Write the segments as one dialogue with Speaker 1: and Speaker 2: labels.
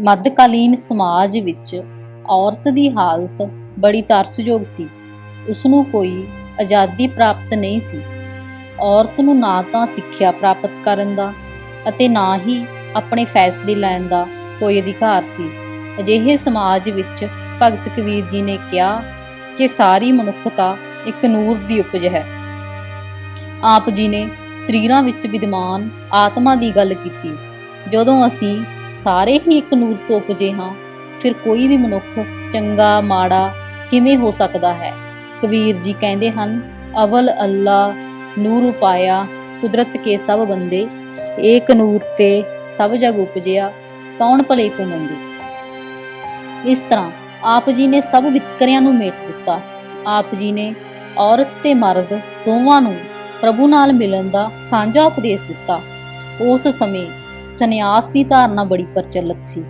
Speaker 1: ਮੱਧਕਾਲੀਨ ਸਮਾਜ ਵਿੱਚ ਔਰਤ ਦੀ ਹਾਲਤ ਬੜੀ ਤਰਸਯੋਗ ਸੀ। ਉਸ ਨੂੰ ਕੋਈ ਆਜ਼ਾਦੀ ਪ੍ਰਾਪਤ ਨਹੀਂ ਸੀ। ਔਰਤ ਨੂੰ ਨਾ ਤਾਂ ਸਿੱਖਿਆ ਪ੍ਰਾਪਤ ਕਰਨ ਦਾ ਅਤੇ ਨਾ ਹੀ ਆਪਣੇ ਫੈਸਲੇ ਲੈਣ ਦਾ ਕੋਈ ਅਧਿਕਾਰ ਸੀ। ਅਜਿਹੇ ਸਮਾਜ ਵਿੱਚ ਭਗਤ ਕਬੀਰ ਜੀ ਨੇ ਕਿਹਾ ਕਿ ਸਾਰੀ ਮਨੁੱਖਤਾ ਇੱਕ ਨੂਰ ਦੀ ਉਪਜ ਹੈ। ਆਪ ਜੀ ਨੇ ਸਰੀਰਾਂ ਵਿੱਚ ਵਿਦਮਾਨ ਆਤਮਾ ਦੀ ਗੱਲ ਕੀਤੀ। ਜਦੋਂ ਅਸੀਂ ਸਾਰੇ ਹੀ ਇੱਕ ਨੂਰ ਤੋਂ ਉਪਜੇ ਹਾਂ। ਫਿਰ ਕੋਈ ਵੀ ਮਨੁੱਖ ਚੰਗਾ, ਮਾੜਾ ਕਿਵੇਂ ਹੋ ਸਕਦਾ ਹੈ? ਕਬੀਰ ਜੀ ਕਹਿੰਦੇ ਹਨ, ਅਵਲ ਅੱਲਾ ਨੂਰ ਉਪਾਇਆ, ਕੁਦਰਤ ਕੇ ਸਭ ਬੰਦੇ, ਏਕ ਨੂਰ ਤੇ ਸਭ ਜਗ ਉਪਜਿਆ, ਕੌਣ ਭਲੇ ਕੋ ਮੰਦੇ? ਇਸ ਤਰ੍ਹਾਂ ਆਪ ਜੀ ਨੇ ਸਭ ਵਿਤਕਰਿਆਂ ਨੂੰ ਮੇਟ ਦਿੱਤਾ। ਆਪ ਜੀ ਨੇ ਔਰਤ ਤੇ ਮਰਦ ਦੋਵਾਂ ਨੂੰ ਪ੍ਰਭੂ ਨਾਲ ਮਿਲਣ ਦਾ ਸਾਂਝਾ ਉਪਦੇਸ਼ ਦਿੱਤਾ। ਉਸ ਸਮੇਂ ਸੰਨਿਆਸ ਦੀ ਧਾਰਨਾ ਬੜੀ ਪ੍ਰਚਲਿਤ ਸੀ,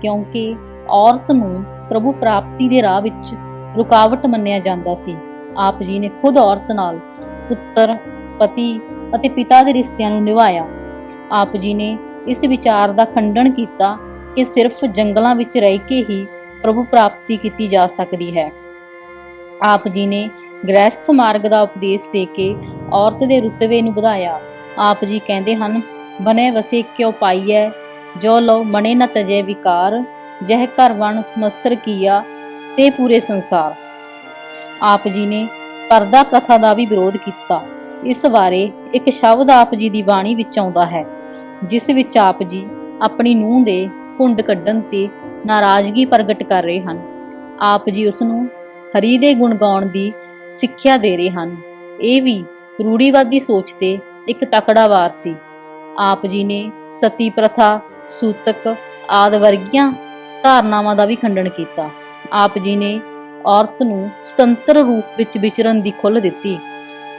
Speaker 1: ਕਿਉਂਕਿ ਔਰਤ ਨੂੰ ਪ੍ਰਭੂ ਪ੍ਰਾਪਤੀ ਦੇ ਰਾਹ ਵਿੱਚ ਰੁਕਾਵਟ ਮੰਨਿਆ ਜਾਂਦਾ ਸੀ। ਆਪ ਜੀ ਨੇ ਖੁਦ ਔਰਤ ਨਾਲ ਪੁੱਤਰ, ਪਤੀ ਅਤੇ ਪਿਤਾ ਦੇ ਰਿਸ਼ਤਿਆਂ ਨੂੰ ਨਿਭਾਇਆ। ਆਪ ਜੀ ਨੇ ਇਸ ਵਿਚਾਰ ਦਾ ਖੰਡਨ ਕੀਤਾ ਕਿ ਸਿਰਫ ਜੰਗਲਾਂ ਵਿੱਚ ਰਹਿ ਕੇ ਹੀ ਪ੍ਰਭੂ ਪ੍ਰਾਪਤੀ ਕੀਤੀ ਜਾ ਸਕਦੀ ਹੈ। ਆਪ ਜੀ ਨੇ ਗ੍ਰਹਿਸਥ ਮਾਰਗ ਦਾ ਉਪਦੇਸ਼ ਦੇ ਕੇ ਔਰਤ ਦੇ ਰੁਤਬੇ ਨੂੰ ਵਧਾਇਆ। ਆਪ ਜੀ ਕਹਿੰਦੇ ਹਨ ਬਨੇ ਵਸੇ ਕਿਉ ਪਾਈਐ? ਜੋ ਲੋ ਮਣੇ ਨ ਤਜੇ ਵਿਕਾਰ, ਜਹ ਘਰ ਵਣ ਸਮਸਰ ਕੀਆ, ਤੇ ਪੂਰੇ ਸੰਸਾਰ। ਆਪ ਜੀ ਨੇ ਪਰਦਾ ਪ੍ਰਥਾ ਦਾ ਵੀ ਵਿਰੋਧ ਕੀਤਾ। ਇਸ ਬਾਰੇ ਇੱਕ ਸ਼ਬਦ ਆਪ ਜੀ ਦੀ ਬਾਣੀ ਵਿੱਚ ਆਉਂਦਾ ਹੈ, ਜਿਸ ਵਿੱਚ ਆਪ ਜੀ ਆਪਣੀ ਨੂੰਹ ਦੇ ਘੁੰਡ ਕੱਢਣ ਤੇ ਨਾਰਾਜ਼ਗੀ ਪ੍ਰਗਟ ਕਰ ਰਹੇ ਹਨ। ਆਪ ਜੀ ਉਸ ਨੂੰ ਹਰੀ ਦੇ ਗੁਣ ਗਾਉਣ ਦੀ ਸਿੱਖਿਆ ਦੇ ਰਹੇ ਹਨ। ਇਹ ਵੀ ਰੂੜੀਵਾਦੀ ਸੋਚ ਤੇ ਇੱਕ ਤਕੜਾ ਵਾਰ ਸੀ। ਆਪ ਜੀ ਨੇ ਸਤੀ ਪ੍ਰਥਾ, ਸੂਤਕ ਆਦ ਵਰਗੀਆਂ ਧਾਰਨਾਵਾਂ ਦਾ ਵੀ ਖੰਡਨ ਕੀਤਾ। ਆਪ ਜੀ ਨੇ ਔਰਤ ਨੂੰ ਸੁਤੰਤਰ ਰੂਪ ਵਿੱਚ ਵਿਚਰਨ ਦੀ ਖੁੱਲ੍ਹ ਦਿੱਤੀ।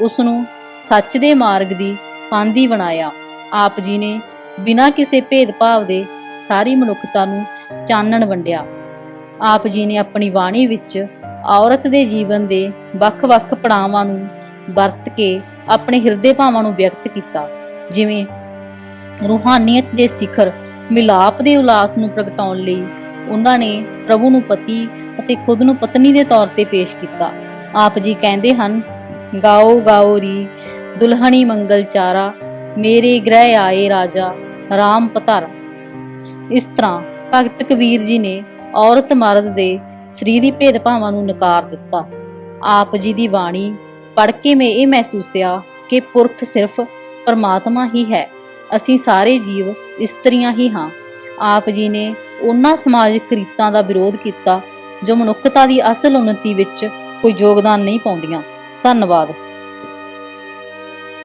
Speaker 1: ਉਸ ਨੂੰ ਸੱਚ ਦੇ ਮਾਰਗ ਦੀ ਪਾਂਦੀ ਬਣਾਇਆ। ਆਪ ਜੀ ਨੇ ਬਿਨਾਂ ਕਿਸੇ ਭੇਦਭਾਵ ਦੇ ਸਾਰੀ ਮਨੁੱਖਤਾ ਨੂੰ ਚਾਨਣ ਵੰਡਿਆ। ਆਪ ਜੀ ਨੇ ਆਪਣੀ ਬਾਣੀ ਵਿੱਚ ਔਰਤ ਦੇ ਜੀਵਨ ਦੇ ਵੱਖ-ਵੱਖ ਪੜਾਵਾਂ ਨੂੰ ਵਰਤ ਕੇ ਆਪਣੇ ਹਿਰਦੇ ਭਾਵਾਂ ਨੂੰ ਵਿਅਕਤ ਕੀਤਾ। ਜਿਵੇਂ ਰੂਹਾਨੀਅਤ ਦੇ ਸਿਖਰ ਮਿਲਾਪ ਦੇ ਉਲਾਸ ਨੂੰ ਪ੍ਰਗਟਾਉਣ ਲਈ ਉਹਨਾਂ ਨੇ ਪ੍ਰਭੂ ਨੂੰ ਪਤੀ ਅਤੇ ਖੁਦ ਨੂੰ ਪਤਨੀ ਦੇ ਤੌਰ ਤੇ ਪੇਸ਼ ਕੀਤਾ। ਆਪ ਜੀ ਕਹਿੰਦੇ ਹਨ, ਗਾਓ ਗਾਓ ਰੀ, ਦੁਲਹਣੀ ਮੰਗਲ ਚਾਰਾ, ਮੇਰੇ ਗ੍ਰਹਿ ਆਏ ਰਾਜਾ, ਰਾਮ ਪਤਰ ਇਸ ਤਰ੍ਹਾਂ ਭਗਤ ਕਬੀਰ ਜੀ ਨੇ ਔਰਤ ਮਰਦ ਦੇ ਸਰੀਰੀ ਭੇਦਭਾਵਾਂ ਨੂੰ ਨਕਾਰ ਦਿੱਤਾ। ਆਪ ਜੀ ਦੀ ਬਾਣੀ ਪੜ੍ਹ ਕੇ ਮੈਂ ਇਹ ਮਹਿਸੂਸਿਆ ਕਿ ਪੁਰਖ ਸਿਰਫ ਪਰਮਾਤਮਾ ਹੀ ਹੈ। ਅਸੀਂ ਸਾਰੇ ਜੀਵ ਇਸਤਰੀਆਂ ਹੀ ਹਾਂ। ਆਪ ਜੀ ਨੇ ਉਹਨਾਂ ਸਮਾਜਿਕ ਰੀਤਾਂ ਦਾ ਵਿਰੋਧ ਕੀਤਾ, ਜੋ ਮਨੁੱਖਤਾ ਦੀ ਅਸਲ ਉન્નਤੀ ਵਿੱਚ ਕੋਈ ਯੋਗਦਾਨ ਨਹੀਂ ਪਾਉਂਦੀਆਂ। ਧੰਨਵਾਦ।